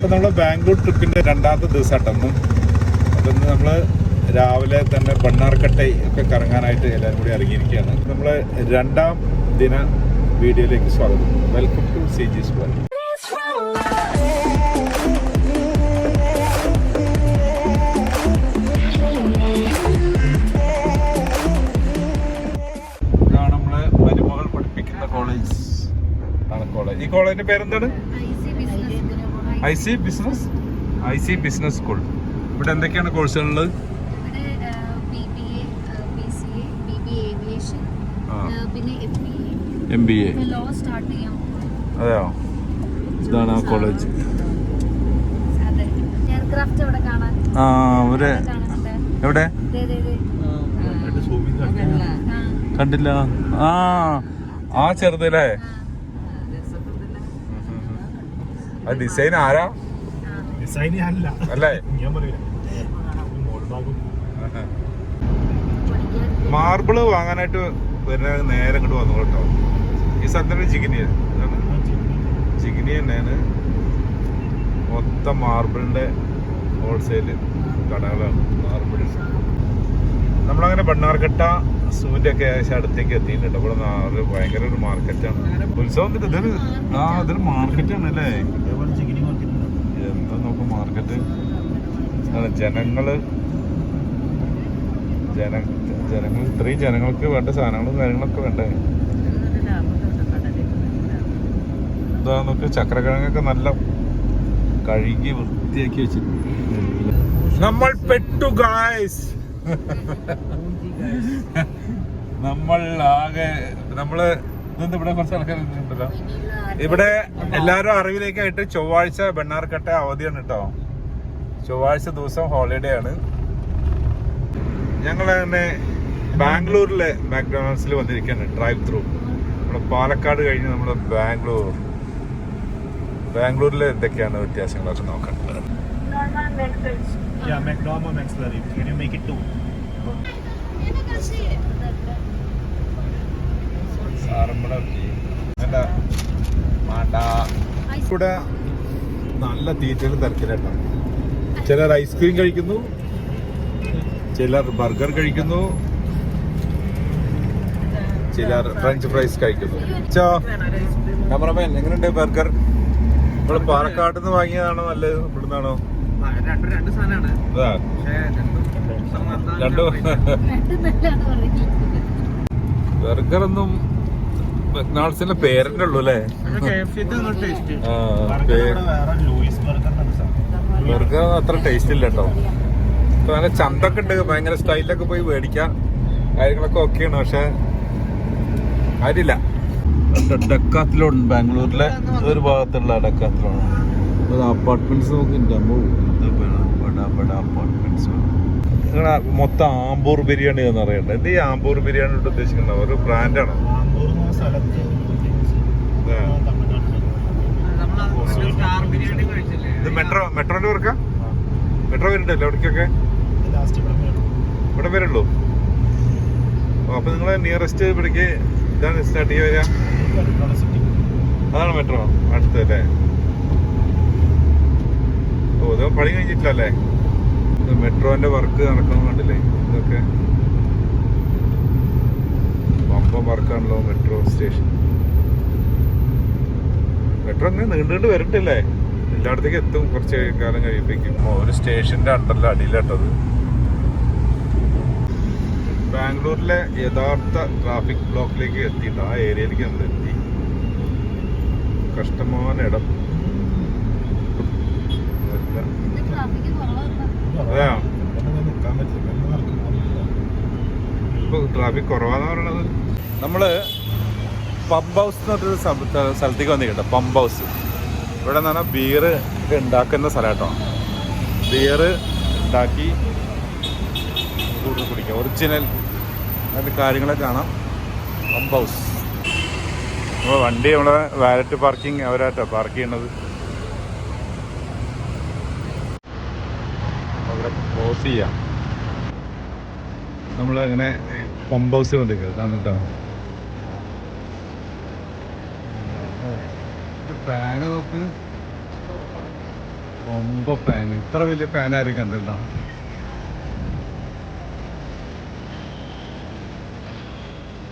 ഇപ്പൊ നമ്മൾ ബാംഗ്ലൂർ ട്രിപ്പിന്റെ രണ്ടാമത്തെ ദിവസമായിട്ടൊന്നും അപ്പം ഇന്ന് നമ്മൾ രാവിലെ തന്നെ ബണ്ണാർക്കട്ടൈ ഒക്കെ കറങ്ങാനായിട്ട് എല്ലാവരും കൂടി ഇറങ്ങിയിരിക്കുകയാണ്. നമ്മൾ രണ്ടാം ദിന വീഡിയോയിലേക്ക് സ്വാഗതം. Welcome to C G square ഇതാണ് നമ്മൾ മരുമകൾ പഠിപ്പിക്കുന്ന കോളേജ് ആണ് കോളേജ് ഈ കോളേജിന്റെ പേരെന്താണ്? I C business? I C business school. ഇവിടെ എന്തൊക്കെയാണ് കോഴ്സുകളുള്ളത്? എം ബി എ അതെയോ? ഇതാണ് ആ കോളേജ് ആ ഒരു എവിടെ? കണ്ടില്ല. ആ ആ ചെറുതല്ലേ ആ, ഡിസൈൻ ആരാ. ഡിസൈൻ അല്ല. അല്ലേ? ഞാൻ പറയില്ല. മാർബിൾ വാങ്ങാനായിട്ട് വരുന്ന നേരെ ഇങ്ങോട്ട് വന്നു കേട്ടോ. ഈ സത്യം ജിഗിനി ചികിനി തന്നെയാണ് മൊത്തം മാർബിളിന്റെ ഹോൾസെയിൽ കടകളാണ്. മാർബിൾ. നമ്മളങ്ങനെ ബണ്ണാർക്കട്ട സൂര്യ ഒക്കെ ഏകദേശം അടുത്തേക്ക് എത്തിയിട്ടുണ്ട്. ഇവിടെ ഭയങ്കര ഒരു മാർക്കറ്റാണ് ഉത്സവം ഇത് ഇതൊരു ആ ഇതൊരു മാർക്കറ്റാണ് അല്ലേ എന്താ നോക്കും മാർക്കറ്റ് ജനങ്ങൾ ജന ജനങ്ങൾ ഇത്രയും ജനങ്ങൾക്ക് വേണ്ട സാധനങ്ങളും കാര്യങ്ങളൊക്കെ വേണ്ടേ? ഇതാ നോക്ക് ചക്രക്കിഴങ്ങൊക്കെ നല്ല കഴുകി വൃത്തിയാക്കി വെച്ചിട്ടുണ്ട്. നമ്മൾ പെട്ടു ഗായ്സ് നമ്മൾ ആകെ നമ്മൾ ഇതെന്താ ഇവിടെ കുറച്ച് ഇവിടെ എല്ലാവരും അറിവിലേക്കായിട്ട് ചൊവ്വാഴ്ച ബണ്ണാർക്കട്ട അവധിയാണ് കേട്ടോ ചൊവ്വാഴ്ച ദിവസം ഹോളിഡേ ആണ്. ഞങ്ങൾ തന്നെ ബാംഗ്ലൂരിലെ മാക്ഡൊണാൾഡ്സിൽ വന്നിരിക്കുകയാണ് ഡ്രൈവ് ത്രൂ നമ്മുടെ പാലക്കാട് കഴിഞ്ഞ് നമ്മുടെ ബാംഗ്ലൂർ. ബാംഗ്ലൂരിൽ എന്തൊക്കെയാണ് വ്യത്യാസങ്ങളൊക്കെ നോക്കേണ്ടത് Yeah, McDormand McFlurry. Can you make it two? ഇവിടെ നല്ല തീറ്റയിലും തിരക്കിലാട്ടോ. ചിലർ ഐസ്ക്രീം കഴിക്കുന്നു ചിലർ ബർഗർ കഴിക്കുന്നു ചിലർ ഫ്രഞ്ച് ഫ്രൈസ് കഴിക്കുന്നു. ചോ ക്യാമറമാൻ എങ്ങനെയുണ്ട് ബർഗർ നമ്മൾ പാലക്കാട് നിന്ന് വാങ്ങിയതാണോ നല്ലത് ഇവിടുന്നാണോ? രണ്ടും. ബർഗർ ഒന്നും മെക്ഡൊണാൾഡ്സിന്റെ പേരന്റ് ഉള്ളു അല്ലേ? ബർഗർ അത്ര ടേസ്റ്റ് ഇല്ല കേട്ടോ നല്ല ചന്തൊക്കെ ഉണ്ട്. ഭയങ്കര സ്റ്റൈലൊക്കെ പോയി മേടിക്കാം. കാര്യങ്ങളൊക്കെ ഓക്കെയാണ് പക്ഷെ കാര്യമില്ല. ഡക്കാത്തിലോൺ ബാംഗ്ലൂരിലെ ഒരു ഭാഗത്തുള്ള ഡക്കാത്തിലോൺ അപ്പാർട്ട്മെന്റ്സ് നോക്കിണ്ട് അപ്പാർട്ട്മെന്റ്സ് നിങ്ങളെ മൊത്തം ആമ്പൂർ ബിരിയാണി എന്ന് അറിയണ്ട എന്ത് ഈ ആമ്പൂർ ബിരിയാണി ഉദ്ദേശിക്കുന്നത് ഒരു ബ്രാൻഡാണോ ഇത് മെട്രോ മെട്രോന്റെ വർക്കാ? മെട്രോ വരുന്നുണ്ടല്ലോ അവിടേക്കൊക്കെ? ലാസ്റ്റ് ഇവിടെ വരും. ഇവിടെ വരുള്ളൂ. അപ്പൊ നിങ്ങളെ നിയറസ്റ്റ് ഇവിടേക്ക് ഇതാണ് സ്റ്റാർട്ട് ചെയ്യുക വരിക? അതാണ് മെട്രോ അടുത്തല്ലേ ഓ ഇത് പണി കഴിഞ്ഞിട്ടില്ലല്ലേ മെട്രോന്റെ വർക്ക് നടക്കണം കണ്ടില്ലേ? ഇതൊക്കെ. പമ്പം വർക്കാണല്ലോ മെട്രോ സ്റ്റേഷൻ മെട്രോ ഇങ്ങനെ നീണ്ടുകൊണ്ട് വരട്ടില്ലേ? എല്ലായിടത്തേക്ക് എത്തും. കുറച്ച് കാലം കഴിയുമ്പോഴേക്കും. ഒരു സ്റ്റേഷന്റെ അണ്ടല്ല അടിയിലാട്ടത് ബാംഗ്ലൂരിലെ യഥാർത്ഥ ട്രാഫിക് ബ്ലോക്കിലേക്ക് എത്തിയിട്ട് ആ ഏരിയയിലേക്ക് നമ്മൾ എത്തി. കഷ്ടமான ഇടം നല്ല ഇത് ട്രാഫിക് കുറവാണ് അതെയോ ഇവിടെ നിൽക്കാൻ പറ്റില്ല ഇവിടെ നടക്കാൻ ഇപ്പൊ ട്രാഫിക് കുറവാന്ന് പറയണത്. നമ്മൾ പമ്പ് ഹൗസ് എന്ന് പറഞ്ഞൊരു സ്ഥലത്ത് സ്ഥലത്തേക്ക് വന്നിട്ടുണ്ട്. പമ്പ് ഹൗസ് ഇവിടെ എന്ന് പറഞ്ഞാൽ ബിയർ ഉണ്ടാക്കുന്ന സ്ഥലം കേട്ടോ ബിയർ ഉണ്ടാക്കി കൂടുതൽ ഒറിജിനൽ അതിന്റെ കാര്യങ്ങളൊക്കെ കാണാം. പമ്പ് ഹൗസ് നമ്മളെ വണ്ടി നമ്മളെ വാലറ്റ് പാർക്കിംഗ് അവരാട്ടോ പാർക്ക് ചെയ്യണത് അവിടെ ക്ലോസ് ചെയ്യാം. നമ്മളങ്ങനെ പമ്പ് ഹൗസിനോട്ട് കയറാം കേട്ടോ ഫാന് നോക്ക്. ഒമ്പ ഫാൻ ഇത്ര വലിയ ഫാൻ ആരും കണ്ടിട്ടുണ്ടോ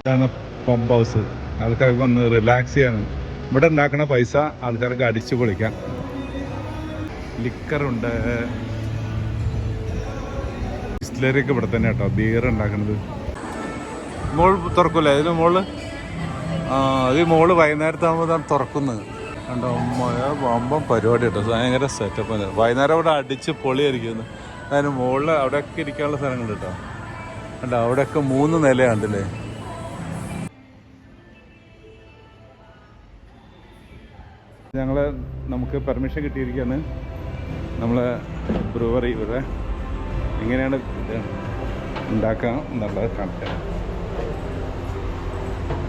ഇതാണ് പമ്പ് ഹൗസ് ആൾക്കാർക്ക് ഒന്ന് റിലാക്സ് ചെയ്യാൻ ഇവിടെ ഉണ്ടാക്കുന്ന പൈസ ആൾക്കാർക്ക് അടിച്ചു പൊളിക്കാം. ലിക്കറുണ്ട് ബിസ്ലറിയൊക്കെ ഇവിടെ തന്നെ കേട്ടോ ബിയർ ഉണ്ടാക്കുന്നത് മോൾ തുറക്കൂലേ? ഇതിന് മോൾ? ആ അത് മോൾ വൈകുന്നേരത്താകുമ്പോൾ തുറക്കുന്നത് കണ്ടോ വമ്പം പരിപാടി കേട്ടോ. ഭയങ്കര സെറ്റപ്പ് വൈകുന്നേരം അവിടെ അടിച്ച് പൊളിയായിരിക്കുന്നു. അതിന് മുകളിൽ അവിടെയൊക്കെ ഇരിക്കാനുള്ള സ്ഥലങ്ങൾ കേട്ടോ. കണ്ടോ അവിടെയൊക്കെ മൂന്ന് നിലയുണ്ടല്ലേ ഞങ്ങൾ നമുക്ക് പെർമിഷൻ കിട്ടിയിരിക്കുകയാണ്. നമ്മളെ ബ്രൂവറി ഇവിടെ. എങ്ങനെയാണ് ഇത് ഉണ്ടാക്കാം എന്നുള്ളത് കാണിക്കാം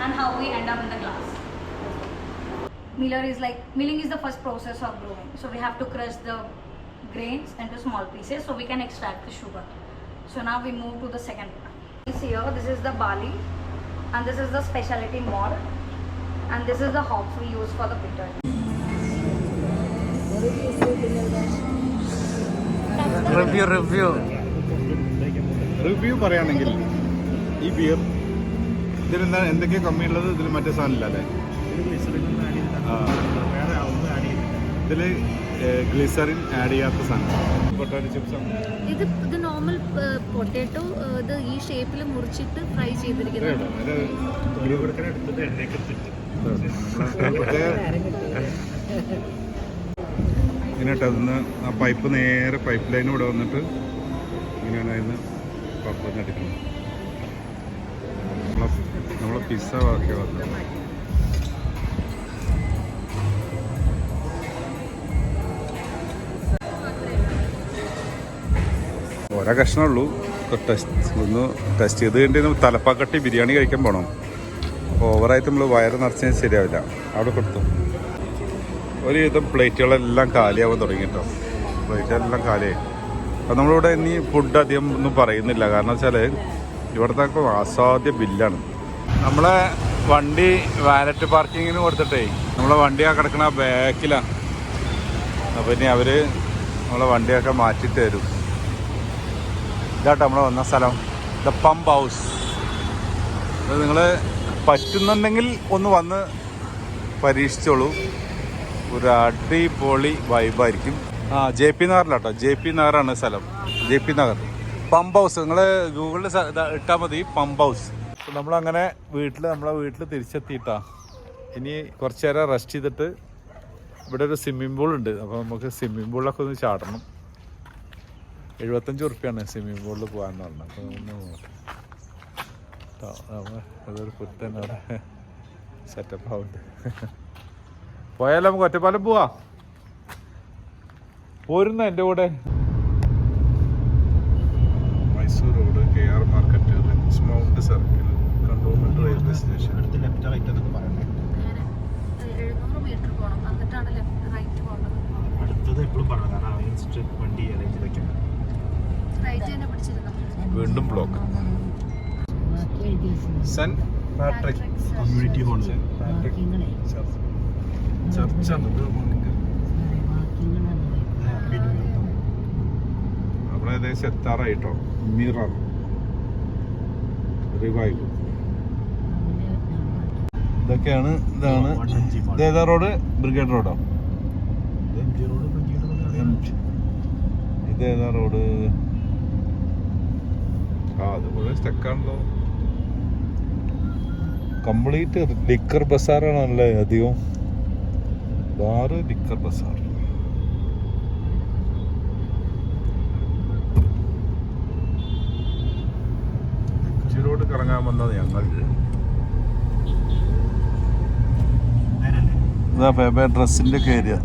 and how we end up in the glass. Miller is like milling is the first process of brewing. So we have to crush the grains into small pieces so we can extract the sugar. So now we move to the second part. This here, this is the barley, and this is the specialty malt, and this is the hops we use for the bitter. Review review review പറയുകയാണെങ്കിൽ ഈ beer ഇതിലെന്താ എന്തൊക്കെയാ കമ്മിയുള്ളത്? ഇതിൽ മറ്റേ സാധനം ഇല്ല അല്ലേ ഇതിൽ ഗ്ലിസറിൻ ആഡ് ചെയ്യാത്ത സാധനം പൊട്ടാറ്റോ ചിപ്സ് ഇത് ഇത് നോർമൽ പൊട്ടാറ്റോ ഇത് ഈ ഷേപ്പിൽ മുറിച്ചിട്ട് ഫ്രൈ ചെയ്തിരിക്കുന്നത്. ആ പൈപ്പ് നേരെ പൈപ്പ് ലൈൻ ഇവിടെ വന്നിട്ട് ഇങ്ങനെയാണ് അതിന് പപ്പ് അടിക്കുന്നത് നമ്മളെ നമ്മളെ പിസ്സ ബാക്കി വന്നത് ഓരോ കഷ്ണമുള്ളൂ. ടെസ്റ്റ് ഒന്ന് ടെസ്റ്റ് ചെയ്ത് കഴിഞ്ഞിട്ട് തലപ്പാക്കട്ടി ബിരിയാണി കഴിക്കാൻ പോകണം അപ്പോൾ ഓവറായിട്ട് നമ്മൾ വയറ് നിറച്ചാൽ ശരിയാവില്ല. അവിടെ കൊടുത്തു. ഒരുവിധം പ്ലേറ്റുകളെല്ലാം കാലിയാവാൻ തുടങ്ങി കേട്ടോ പ്ലേറ്റുകളെല്ലാം കാലിയായി. അപ്പോൾ നമ്മളിവിടെ ഇനി ഫുഡ് അധികം ഒന്നും പറയുന്നില്ല. കാരണം വെച്ചാൽ ഇവിടുത്തെ അസാധ്യ ബില്ലാണ്. നമ്മളെ വണ്ടി വാലറ്റ് പാർക്കിങ്ങിന് കൊടുത്തിട്ടേ നമ്മളെ വണ്ടിയാ കിടക്കണ ബാക്കിലാണ് അപ്പോൾ ഇനി അവർ നമ്മളെ വണ്ടിയൊക്കെ മാറ്റിട്ട് തരും. ഇതാട്ടോ നമ്മളെ വന്ന സ്ഥലം. ദ പമ്പ് ഹൗസ് അത് നിങ്ങൾ പറ്റുന്നുണ്ടെങ്കിൽ ഒന്ന് വന്ന് പരീക്ഷിച്ചോളൂ. ഒരു അടിപൊളി വൈബായിരിക്കും ആ ജെ പി നഗറിലാട്ടോ ജെ പി നഗറാണ് സ്ഥലം. J P Nagar pump house നിങ്ങൾ ഗൂഗിളിൽ ഇട്ടാൽ മതി. പമ്പ് ഹൗസ് നമ്മളങ്ങനെ വീട്ടിൽ നമ്മളെ വീട്ടിൽ തിരിച്ചെത്തിയിട്ടാ. ഇനി കുറച്ച് നേരം റെസ്റ്റ് ചെയ്തിട്ട് ഇവിടെ ഒരു സ്വിമ്മിംഗ് പൂൾ ഉണ്ട്. അപ്പോൾ നമുക്ക് സ്വിമ്മിംഗ് പൂളിലൊക്കെ ഒന്ന് ചാടണം. എഴുപത്തഞ്ച് ഉറുപ്പ്യാണ് സ്വിമ്മിംഗ് പൂളിൽ പോകാമെന്ന് പറഞ്ഞത്. അപ്പോൾ ഒന്ന് നോക്കാം. അതൊരു പുത്തൻ അവിടെ സെറ്റപ്പ് ആവുന്നുണ്ട്. പോയാലോ നമുക്ക് ഒറ്റപ്പാലം പോവാ. പോരുന്ന എന്റെ കൂടെ? Mysore road K R market Richmond circle. Cantonment railway station അടുത്ത് ലെഫ്റ്റ് റൈറ്റ് എന്നൊക്കെ പറയുന്നത്. മീറ്റർ പോകണം എന്നിട്ടാണ് ലെഫ്റ്റ് റൈറ്റ് പോകേണ്ടത് അടുത്തത് എപ്പോഴും പറഞ്ഞു കാരണം അവൻസ്റ്റ് വണ്ടി അറേഞ്ച് പിടിച്ചിരുന്നു? വീണ്ടും block Saint Patrick community hall Saint Patrick morning അവിടെ ഏകദേശം എത്താറായിട്ടോ. മിറർ. റിവൈവ് ഇതൊക്കെയാണ് ഇതാണ്. ഇത് റോഡ്? ബ്രിഗേഡ് റോഡോ? ഇതേതാ റോഡ്? സ്റ്റക്കാണല്ലോ കംപ്ലീറ്റ് ലിക്കർ ബസാറാണല്ലേ അധികം? Bar liquor Bazar. റോഡ് കറങ്ങാൻ വന്നത് ഞങ്ങൾ ഇതാ ഡ്രസ്സിന്റെ ഒക്കെ ഏരിയ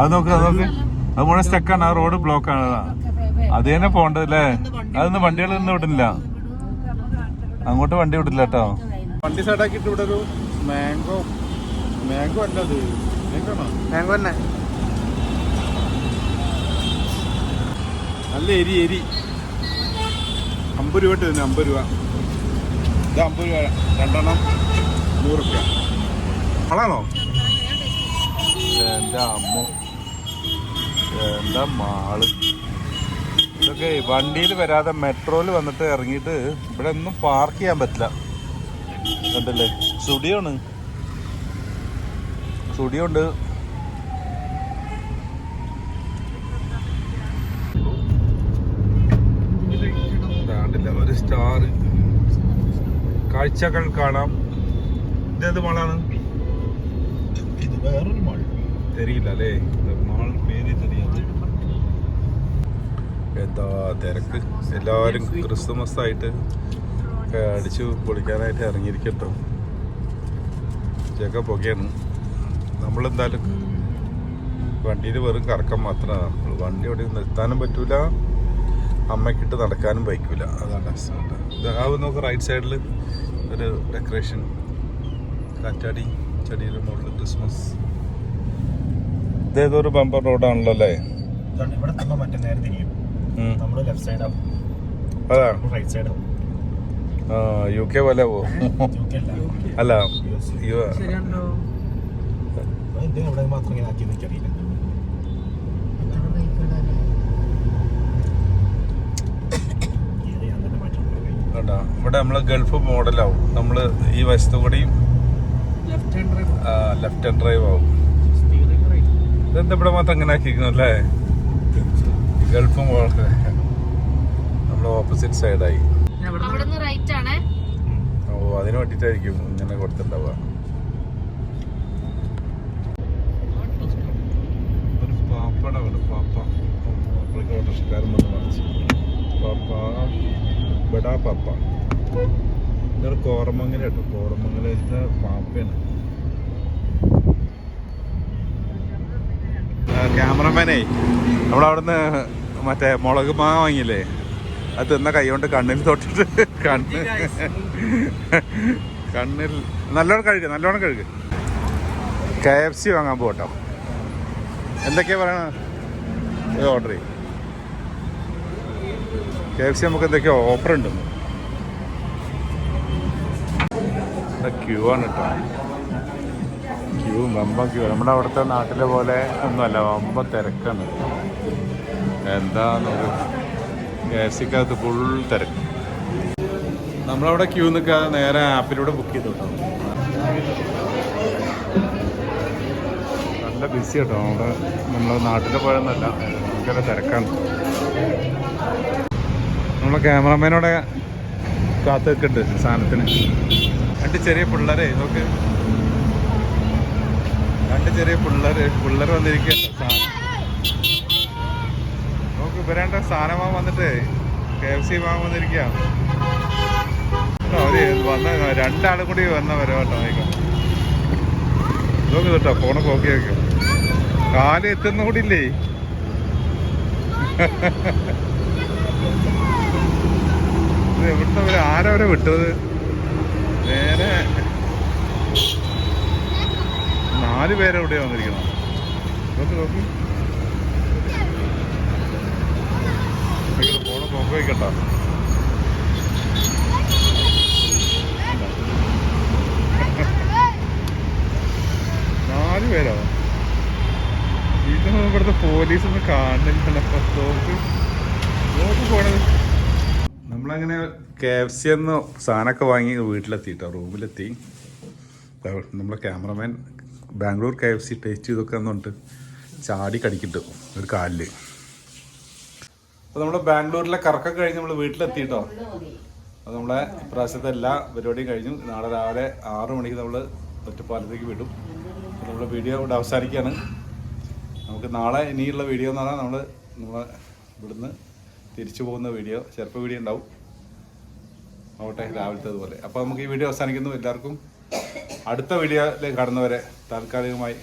അത് നോക്ക് അത് നോക്ക്. അത് മുഴുവൻ സ്റ്റക്കാണ് ആ റോഡ് ബ്ലോക്ക് ആണ് അത്. തന്നെ പോണ്ടത് അല്ലേ അതൊന്നും വണ്ടികൾ ഒന്നും വിടുന്നില്ല. അങ്ങോട്ട് വണ്ടി വിടില്ല കേട്ടോ വണ്ടി സൈഡാക്കിട്ട് ഇവിടെ ഒരു മാംഗോ മാംഗോ അല്ല അത് മാംഗോ തന്നെ. നല്ല എരി എരി. അമ്പത് രൂപ ഇട്ട് തന്നെ അമ്പത് രൂപ. ഇത് അമ്പത് രൂപ രണ്ടെണ്ണം നൂറ് റുപ്യ. ആളാണോ എന്റെ അമ്മ. എന്താ മാൾ. ഇതൊക്കെ വണ്ടിയിൽ വരാതെ മെട്രോയിൽ വന്നിട്ട് ഇറങ്ങിയിട്ട് ഇവിടെ ഒന്നും പാർക്ക് ചെയ്യാൻ പറ്റില്ല. കണ്ടല്ലേ? സ്റ്റുഡിയോ ആണ് സ്റ്റുഡിയോ ഉണ്ട് ഒരു സ്റ്റാർ കാഴ്ചകൾ കാണാം. ഇതേത് മാളാണ്? ഇത് വേറൊരു മാൾ തെരിയില്ല അല്ലേ? മാൾ പേര് തെരിയാതെ എന്താ തിരക്ക്? എല്ലാവരും ക്രിസ്തുമസ് ആയിട്ട് അടിച്ചു പൊളിക്കാനായിട്ട് ഇറങ്ങിയിരിക്കട്ടോ. ചെക്ക പുകയാണ്. നമ്മളെന്തായാലും വണ്ടിയിൽ വെറും കറക്കം മാത്രമാണ് വണ്ടി എവിടെ നിർത്താനും പറ്റൂല. അമ്മയ്ക്കിട്ട് നടക്കാനും വയ്ക്കൂല അതാണ് അസുഖം ഇത് ആ റൈറ്റ് സൈഡിൽ ഒരു ഡെക്കറേഷൻ കാറ്റാടി. ചെടിയുടെ മുകളിൽ ക്രിസ്മസ്. ഇതേതൊരു ബമ്പർ റോഡാണല്ലോ അല്ലേ ഇവിടെ തന്നെ മറ്റേ നേരെ തിരിയും. നമ്മൾ ലെഫ്റ്റ് സൈഡാവും അതാ. റൈറ്റ് സൈഡ് ആവും. യു കെ പോലെ പോ അല്ല. യു ഇവിടെ മാത്രം ഇങ്ങനെ ആക്കി എനിക്കറിയില്ല. നമ്മൾ ഗൾഫ് മോഡലാവും നമ്മൾ ഈ വശത്തു കൂടിയും left hand drive left hand drive ആവും. സ്റ്റിയറിംഗ് റൈറ്റ് ഇതെന്താ ഇവിടെ മാത്രം അങ്ങനെ ആക്കിയിരിക്കുന്നു അല്ലേ ഗൾഫും നമ്മൾ ഓപ്പോസിറ്റ് സൈഡായി ഓ അതിന് വേണ്ടിട്ടായിരിക്കും ഇങ്ങനെ കൊടുത്തിട്ടുണ്ടാവുക. പാപ്പ. ബഡാ ഇതൊരു കോറമംഗല കേട്ടോ. കോറമംഗലത്തെ പാപ്പയാണ്. ക്യാമറമാനേ നമ്മളവിടുന്ന് മറ്റേ മുളക് മാങ്ങ വാങ്ങിയില്ലേ? അത് തിന്ന കൈ കൊണ്ട് കണ്ണിൽ തൊട്ടിട്ട് കണ്ണ് കണ്ണിൽ നല്ലോണം കഴുകുക നല്ലോണം കഴുകുക കെ എഫ് സി വാങ്ങാൻ പോട്ടോ എന്തൊക്കെയാ പറയണ? ഓർഡർ ചെയ്യും. കെ എഫ് സി നമുക്ക് എന്തൊക്കെയോ ഓഫർ ഉണ്ടെന്ന്. ക്യൂ ആണ് കേട്ടോ ക്യൂ വമ്പ ക്യൂ നമ്മുടെ അവിടുത്തെ നാട്ടിലെ പോലെ ഒന്നുമല്ല വമ്പ തിരക്കാണ്. എന്താ കെ എഫ് സിക്കകത്ത് ഫുൾ തിരക്ക്. നമ്മളവിടെ ക്യൂ നിൽക്കാതെ നേരെ ആപ്പിലൂടെ ബുക്ക് ചെയ്തു നല്ല ബിസി കേട്ടോ നമ്മുടെ നമ്മളെ നാട്ടിലെ പോയെന്നല്ല ഭയങ്കര തിരക്കാണ്. നമ്മളെ ക്യാമറമാനോടെ കാത്തു നിൽക്കുന്നുണ്ട് സാധനത്തിന്. രണ്ട് ചെറിയ പിള്ളേരെ നോക്ക് രണ്ട് ചെറിയ പിള്ളേര് പിള്ളേർ വന്നിരിക്കുകയാണ് നമുക്ക് ഇവരേണ്ട സാധനം വന്നിട്ട് കെ എഫ് സി വാങ്ങാൻ വന്നിരിക്കുക അവർ വന്ന രണ്ടാളും കൂടി വന്ന വരവാട്ടോ നോക്കാം കേട്ടോ ഫോണ് പോക്കി നോക്കി കാൽ എത്തുന്ന കൂടി ഇല്ലേ? എവിടുന്ന് ആരവരെ വിട്ടത്? നേരെ നാല് പേരെ ഇവിടെ വന്നിരിക്കണം. നോക്ക് നോക്കി. ഫോണ് നോക്കി വയ്ക്കണ്ട നാല് പേരോ. ഇതൊന്നും ഇവിടുത്തെ പോലീസ് ഒന്നും കാണുന്നില്ല നോക്ക്. നോക്ക് പോണത് നമ്മളങ്ങനെ കെ എഫ് സി എന്ന് സാധനമൊക്കെ വാങ്ങി വീട്ടിലെത്തിയിട്ടോ റൂമിലെത്തി. നമ്മളെ cameraman Bangalore K F C taste ചെയ്തൊക്കെ എന്നുണ്ട് ചാടി കടിക്കിട്ട് ഒരു കാലിൽ. അപ്പോൾ നമ്മുടെ ബാംഗ്ലൂരിലെ കറക്കം കഴിഞ്ഞ് നമ്മൾ വീട്ടിലെത്തിയിട്ടോ? അപ്പോൾ നമ്മളെ ഇപ്രാവശ്യത്തെ എല്ലാ പരിപാടിയും കഴിഞ്ഞു. നാളെ രാവിലെ ആറു മണിക്ക് നമ്മൾ ഒറ്റപ്പാലത്തേക്ക് വിടും. അപ്പോൾ നമ്മുടെ വീഡിയോ ഇവിടെ അവസാനിക്കുകയാണ്. നമുക്ക് നാളെ ഇനിയുള്ള വീഡിയോ എന്ന് പറഞ്ഞാൽ നമ്മൾ നമ്മളെ ഇവിടുന്ന് തിരിച്ചു പോകുന്ന വീഡിയോ. ചെറുപ്പ വീഡിയോ ഉണ്ടാവും. ആവട്ടെ രാവിലത്തെ അതുപോലെ. അപ്പോൾ നമുക്ക് ഈ വീഡിയോ അവസാനിക്കുന്നു. എല്ലാവർക്കും അടുത്ത വീഡിയോയിലേക്ക് കടന്നവരെ താൽക്കാലികമായി